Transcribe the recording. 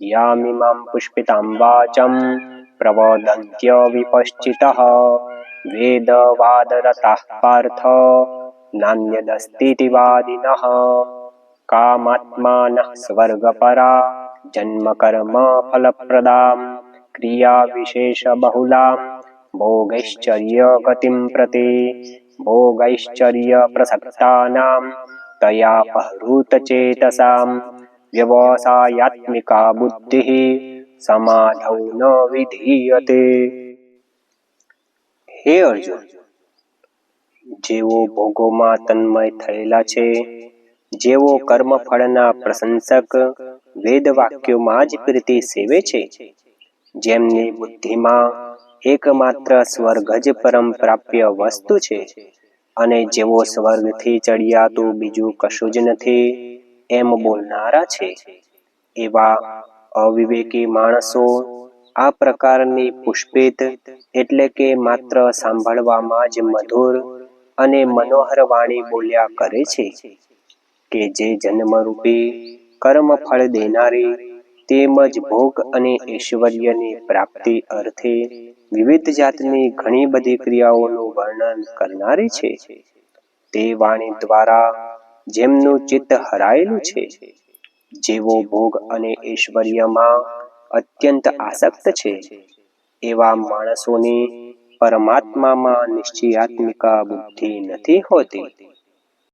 યામિમં પુષ્પિતાં વાચં પ્રવદંત્ય વિપશ્ચિત વેદવાદરતા પાર્થ નાન્યદસ્તીતિ વાદિન કામાત્માન સ્વર્ગપરા જન્મકર્મ ફલપ્રદાં ક્રિયાવિશેષ બહુલાં ભોગૈશ્ચર્ય ગતિમ પ્રતિ ભોગૈશ્ચર્ય પ્રસક્તાનાં તયાપહૃતચેતસાં વ્યવસાયાત્મિકા બુદ્ધિ સમાધૌ ન વિધીયતે હે અર્જુન જેઓ ભોગોમાં તન્મય થયેલા છે જેઓ કર્મફળના પ્રશંસક વેદ વાક્યોમાં જ પ્રીતિ સેવે છે, જેમની બુદ્ધિમાં એકમાત્ર સ્વર્ગ જ પરમ પ્રાપ્ય વસ્તુ છે, અને જેવો સ્વર્ગથી ચડિયાતું બીજું કશું જ નથી. એમ બોલનારા છે. એવા અવિવેકી માણસો આ પ્રકારની પુષ્પિત એટલે કે માત્ર સાંભળવામાં જ મધુર અને મનોહર વાણી બોલ્યા કરે છે કે જે જન્મરૂપી કર્મ ફળ દેનારી તેમજ ભોગ અને ઐશ્વર્યની પ્રાપ્તિ અર્થે વિવિધ જાતની ઘણી બધી ક્રિયાઓનું વર્ણન કરનારી છે. તે વાણી દ્વારા જેમનું ચિત્ત હરાયેલું છે, જેવો ભોગ અને ઐશ્વર્યમાં અત્યંત આસક્ત છે, એવા માણસોની પરમાત્મામાં નિશ્ચયાત્મિકા બુદ્ધિ નથી હોતી.